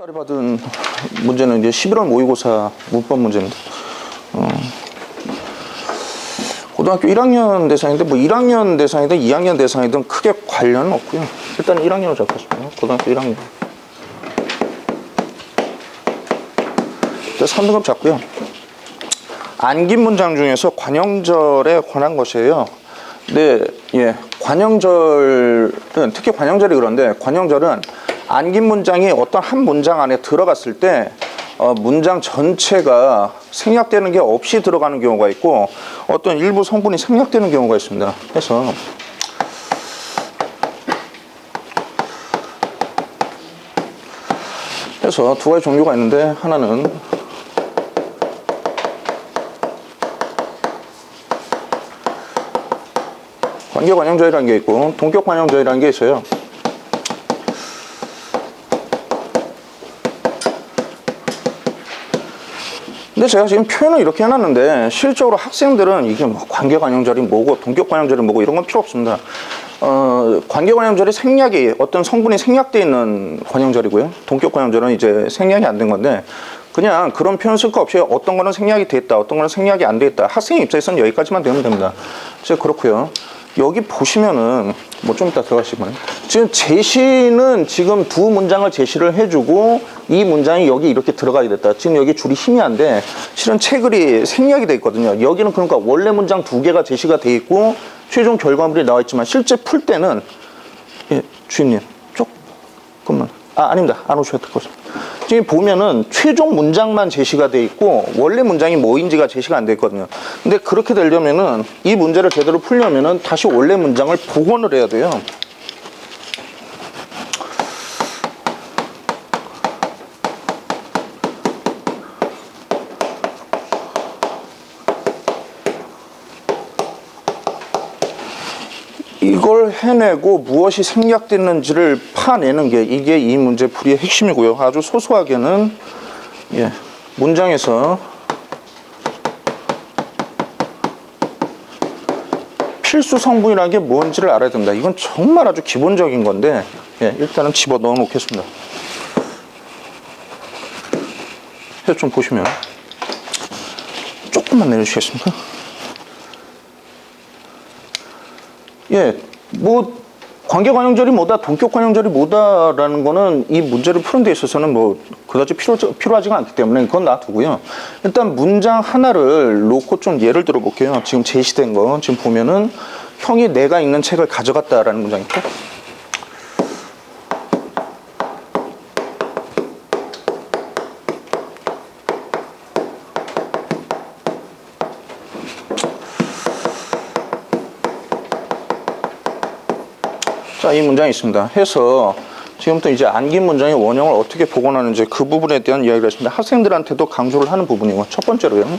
딸이 받은 문제는 이제 11월 모의고사 문법 문제입니다. 어, 고등학교 1학년 대상인데 뭐 1학년 대상이든 2학년 대상이든 크게 관련은 없고요. 일단 1학년으로 잡겠습니다. 고등학교 1학년. 일단 3등급 잡고요. 안긴 문장 중에서 관형절에 관한 것이에요. 네, 예. 관형절은 특히 관형절이 그런데 관형절은 안긴 문장이 어떤 한 문장 안에 들어갔을 때 어, 문장 전체가 생략되는 게 없이 들어가는 경우가 있고 어떤 일부 성분이 생략되는 경우가 있습니다. 그래서 그래서 두 가지 종류가 있는데 하나는 관계 관형절이라는 게 있고 동격 관형절이라는 게 있어요. 근데 제가 지금 표현을 이렇게 해놨는데 실적으로 학생들은 이게 뭐 관계 관형절이 뭐고 동격 관형절이 뭐고 이런 건 필요 없습니다. 어, 관계 관형절이 생략이 어떤 성분이 생략되어 있는 관형절이고요. 동격 관형절은 이제 생략이 안 된 건데 그냥 그런 표현 쓸 거 없이 어떤 거는 생략이 됐다, 어떤 거는 생략이 안 됐다. 학생 입장에서는 여기까지만 되면 됩니다. 제가 그렇고요. 여기 보시면은 뭐 좀 이따 들어가시면 지금 제시는 지금 두 문장을 제시를 해주고 이 문장이 여기 이렇게 들어가게 됐다. 지금 여기 줄이 희미한데 실은 체글이 생략이 돼 있거든요. 여기는 그러니까 원래 문장 두 개가 제시가 돼 있고 최종 결과물이 나와 있지만 실제 풀 때는 예, 주임님 조금만 아 아닙니다 안 오셔도 될것 같습니다. 지금 보면은 최종 문장만 제시가 돼 있고 원래 문장이 뭐인지가 제시가 안 돼 있거든요. 근데 그렇게 되려면은 이 문제를 제대로 풀려면은 다시 원래 문장을 복원을 해야 돼요. 이걸 해내고 무엇이 생략됐는지를 파내는 게 이게 이 문제 풀이의 핵심이고요. 아주 소소하게는 예, 문장에서 필수 성분이라는 게 뭔지를 알아야 된다. 이건 정말 아주 기본적인 건데 예, 일단은 집어 넣어 놓겠습니다. 해서 좀 보시면 조금만 내려주시겠습니까? 예, 뭐 관계 관형절이 뭐다, 동격 관형절이 뭐다라는 거는 이 문제를 푸는 데 있어서는 뭐 그다지 필요 필요하지가 않기 때문에 그건 놔두고요. 일단 문장 하나를 놓고 좀 예를 들어 볼게요. 지금 제시된 거 지금 보면은 형이 내가 읽는 책을 가져갔다라는 문장이죠. 자, 이 문장이 있습니다. 해서 지금부터 이제 안긴 문장의 원형을 어떻게 복원하는지 그 부분에 대한 이야기를 했습니다. 학생들한테도 강조를 하는 부분이고 첫 번째로요.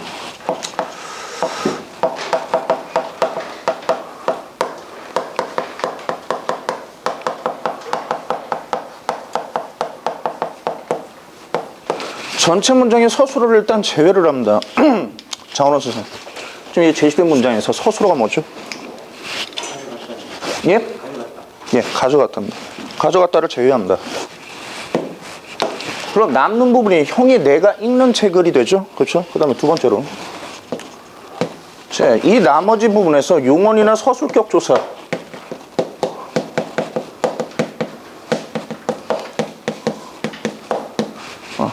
전체 문장의 서술어를 일단 제외를 합니다. 장원호 선생님. 지금 이 제시된 문장에서 서술어가 뭐죠? 예? 예, 가져갔답니다. 가져갔다를 제외합니다. 그럼 남는 부분이 형이 내가 읽는 체글이 되죠? 그렇죠? 그 다음에 두 번째로. 자, 이 나머지 부분에서 용언이나 서술격 조사. 어.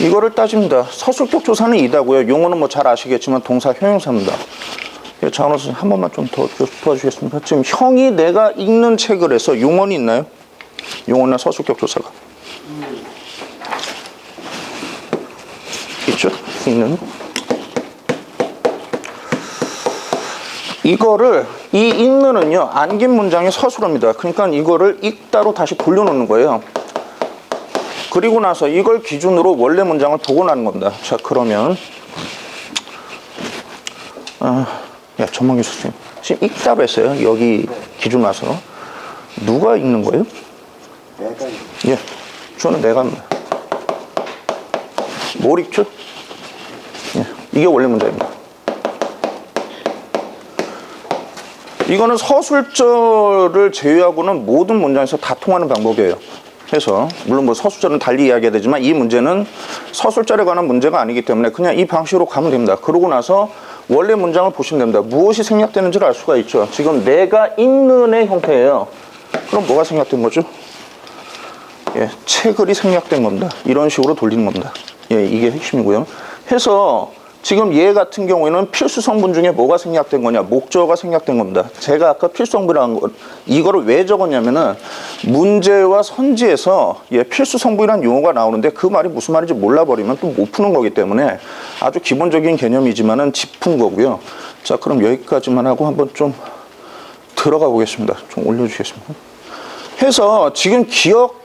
이거를 따집니다. 서술격 조사는 이다고요. 용어는 뭐 잘 아시겠지만 동사 형용사입니다. 예, 장원호 선생님 한 번만 좀더 도와주시겠습니까? 지금 형이 내가 읽는 책을 해서 용언이 있나요? 용언이나 서술격 조사가 있죠? 있는 이거를 이 읽는은요 안긴 문장의 서술어입니다. 그러니까 이거를 읽다로 다시 돌려놓는 거예요. 그리고 나서 이걸 기준으로 원래 문장을 복원하는 겁니다. 자 그러면 아, 야 전망기 선생님 지금 읽다로 했어요. 여기 기준 와서 누가 읽는 거예요? 내가 예, 저는 내가 합니다. 뭘 읽죠? 예, 이게 원래 문장입니다. 이거는 서술절을 제외하고는 모든 문장에서 다 통하는 방법이에요. 해서 물론 뭐 서술절은 달리 이야기해야 되지만 이 문제는 서술절에 관한 문제가 아니기 때문에 그냥 이 방식으로 가면 됩니다. 그러고 나서 원래 문장을 보시면 됩니다. 무엇이 생략되는지를 알 수가 있죠. 지금 내가 있는의 형태예요. 그럼 뭐가 생략된 거죠? 예, 채글이 생략된 겁니다. 이런 식으로 돌리는 겁니다. 예, 이게 핵심이고요. 해서 지금 얘 같은 경우에는 필수 성분 중에 뭐가 생략된 거냐? 목적어가 생략된 겁니다. 제가 아까 필수 성분이라는 거, 이거를 왜 적었냐면은 문제와 선지에서 예, 필수 성분이라는 용어가 나오는데 그 말이 무슨 말인지 몰라버리면 또 못 푸는 거기 때문에 아주 기본적인 개념이지만은 짚은 거고요. 자, 그럼 여기까지만 하고 한번 좀 들어가 보겠습니다. 좀 올려주겠습니다. 해서 지금 기억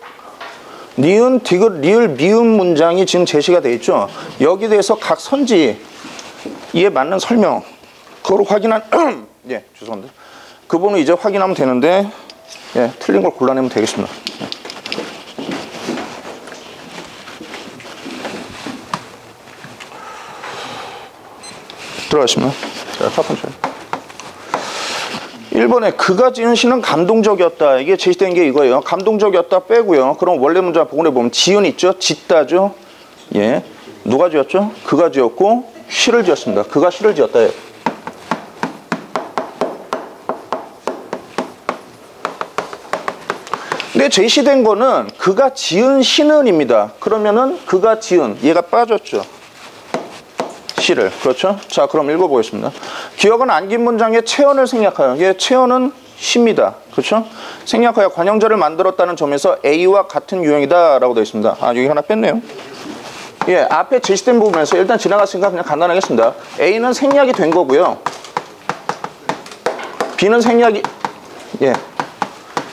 니은, 디귿, 리을, 미음 문장이 지금 제시가 돼 있죠. 여기 대해서 각 선지 이에 맞는 설명 그걸 확인한 예 죄송합니다. 그 부분을 이제 확인하면 되는데 예 틀린 걸 골라내면 되겠습니다. 들어가시면 자, 첫 번째. 1번에 그가 지은 시는 감동적이었다. 이게 제시된 게 이거예요. 감동적이었다 빼고요. 그럼 원래 문자 복원해 보면 지은 있죠? 짓다죠? 예. 누가 지었죠? 그가 지었고 시를 지었습니다. 그가 시를 지었다예요. 근데 제시된 거는 그가 지은 시는입니다. 그러면은 그가 지은 얘가 빠졌죠. 시를 그렇죠? 자 그럼 읽어보겠습니다. 기억은 안긴 문장의 체언을 생략하여 이게 체언은 시입니다. 그렇죠? 생략하여 관형절을 만들었다는 점에서 A와 같은 유형이다라고 되어 있습니다. 아 여기 하나 뺐네요. 예 앞에 제시된 부분에서 일단 지나갔으니까 그냥 간단하게 했습니다. A는 생략이 된 거고요. B는 생략이 예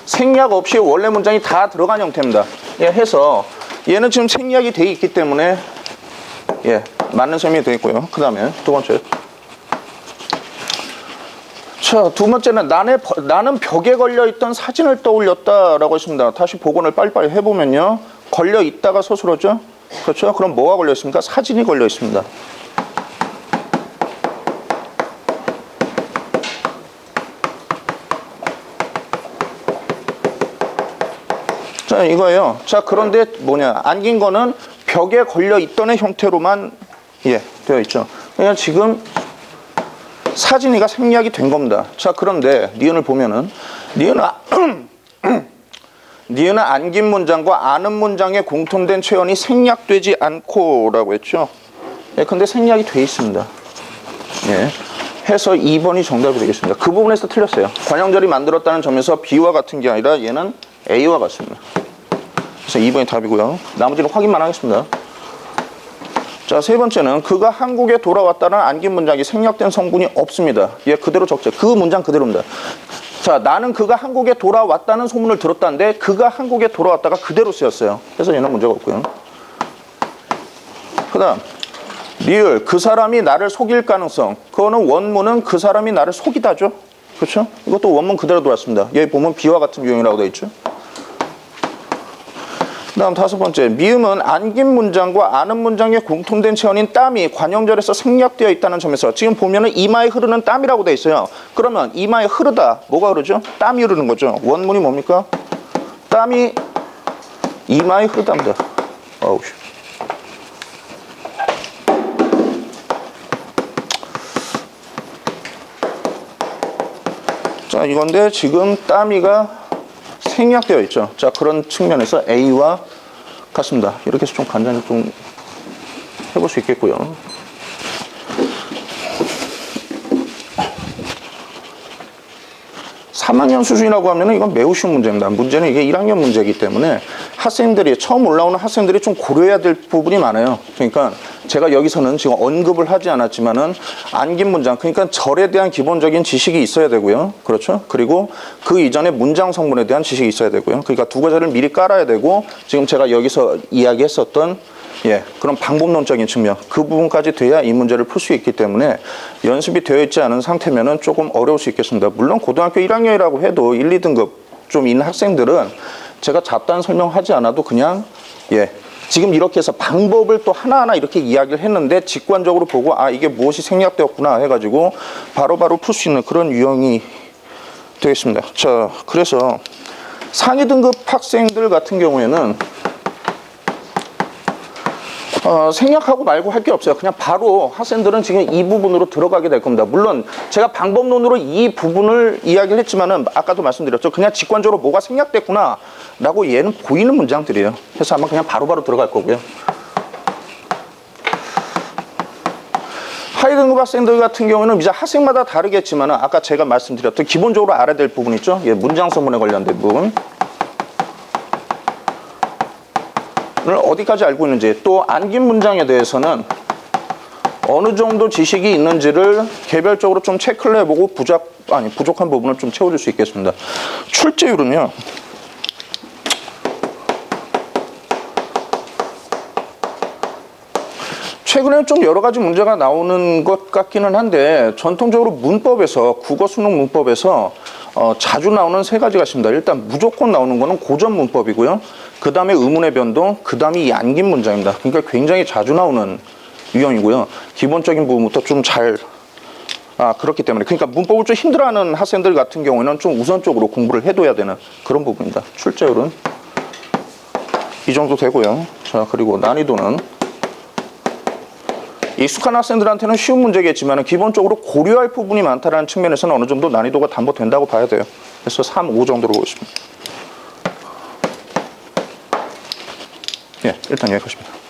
생략 없이 원래 문장이 다 들어간 형태입니다. 예 해서 얘는 지금 생략이 돼 있기 때문에 예, 맞는 셈이 되겠고요. 그 다음에 두 번째. 자, 두 번째는 나는, 버- 나는 벽에 걸려있던 사진을 떠올렸다라고 했습니다. 다시 복원을 빨리빨리 해보면요. 걸려있다가 서술어죠? 그렇죠? 그럼 뭐가 걸려있습니까? 사진이 걸려있습니다. 자, 이거예요. 자, 그런데 뭐냐. 안긴 거는 벽에 걸려 있던의 형태로만 예, 되어 있죠. 그냥 지금 사진이가 생략이 된 겁니다. 자, 그런데 니은을 보면은 니은은 아- 니은은 안긴 문장과 아는 문장의 공통된 체언이 생략되지 않고라고 했죠. 예, 근데 생략이 돼 있습니다. 예. 해서 2번이 정답이 되겠습니다. 그 부분에서 틀렸어요. 관형절이 만들었다는 점에서 B와 같은 게 아니라 얘는 A와 같습니다. 그래서 2번이 답이고요. 나머지는 확인만 하겠습니다. 자, 세 번째는 그가 한국에 돌아왔다는 안긴 문장이 생략된 성분이 없습니다. 얘 그대로 적죠. 그 문장 그대로입니다. 자, 나는 그가 한국에 돌아왔다는 소문을 들었다는데 그가 한국에 돌아왔다가 그대로 쓰였어요. 그래서 얘는 문제가 없고요. 그 다음 리을 그 사람이 나를 속일 가능성 그거는 원문은 그 사람이 나를 속이다죠 그렇죠 이것도 원문 그대로 들어왔습니다 여기 보면 비와 같은 유형이라고 되어 있죠 그 다음 다섯 번째. 미음은 안긴 문장과 아는 문장의 공통된 체언인 땀이 관형절에서 생략되어 있다는 점에서 지금 보면은 이마에 흐르는 땀이라고 되어 있어요. 그러면 이마에 흐르다 뭐가 흐르죠? 땀이 흐르는 거죠. 원문이 뭡니까? 땀이 이마에 흐르답니다. 어우 씨. 자, 이건데 지금 땀이가 생략되어 있죠. 자, 그런 측면에서 A와 같습니다. 이렇게 해서 좀 간단히 좀 해볼 수 있겠고요. 삼학년 수준이라고 하면 이건 매우 쉬운 문제입니다. 문제는 이게 1학년 문제이기 때문에 학생들이 처음 올라오는 학생들이 좀 고려해야 될 부분이 많아요. 그러니까 제가 여기서는 지금 언급을 하지 않았지만은 안긴 문장 그러니까 절에 대한 기본적인 지식이 있어야 되고요. 그렇죠? 그리고 그 이전에 문장 성분에 대한 지식이 있어야 되고요. 그러니까 두 가지를 미리 깔아야 되고 지금 제가 여기서 이야기했었던 예, 그런 방법론적인 측면 그 부분까지 돼야 이 문제를 풀 수 있기 때문에 연습이 되어 있지 않은 상태면은 조금 어려울 수 있겠습니다. 물론 고등학교 1학년이라고 해도 1, 2등급 좀 있는 학생들은 제가 잡다한 설명하지 않아도 그냥 예. 지금 이렇게 해서 방법을 또 하나하나 이렇게 이야기를 했는데 직관적으로 보고 아 이게 무엇이 생략되었구나 해가지고 바로바로 풀 수 있는 그런 유형이 되겠습니다. 자, 그래서 상위 등급 학생들 같은 경우에는 어, 생략하고 말고 할 게 없어요. 그냥 바로 학생들은 지금 이 부분으로 들어가게 될 겁니다. 물론 제가 방법론으로 이 부분을 이야기를 했지만은 아까도 말씀드렸죠. 그냥 직관적으로 뭐가 생략됐구나 라고 얘는 보이는 문장들이에요. 그래서 아마 그냥 바로바로 들어갈 거고요. 하위 등급 학생들 같은 경우는 이제 학생마다 다르겠지만 아까 제가 말씀드렸던 기본적으로 알아야 될 부분 있죠. 예, 문장 소문에 관련된 부분. 을 어디까지 알고 있는지 또 안긴 문장에 대해서는 어느 정도 지식이 있는지를 개별적으로 좀 체크를 해보고 부족 아니 부족한 부분을 좀 채워줄 수 있겠습니다. 출제율은요. 최근에 좀 여러 가지 문제가 나오는 것 같기는 한데 전통적으로 문법에서 국어 수능 문법에서 어, 자주 나오는 세 가지가 있습니다. 일단 무조건 나오는 거는 고전 문법이고요. 그 다음에 의문의 변동, 그 다음에 이 안긴 문장입니다. 그러니까 굉장히 자주 나오는 유형이고요. 기본적인 부분부터 좀 잘 아, 그렇기 때문에. 그러니까 문법을 좀 힘들어하는 학생들 같은 경우에는 좀 우선적으로 공부를 해둬야 되는 그런 부분입니다. 출제율은 이 정도 되고요. 자, 그리고 난이도는 익숙한 학생들한테는 쉬운 문제겠지만 기본적으로 고려할 부분이 많다는 측면에서는 어느 정도 난이도가 담보된다고 봐야 돼요. 그래서 3, 5 정도로 보고 있습니다. 예, 일단 여기까지입니다.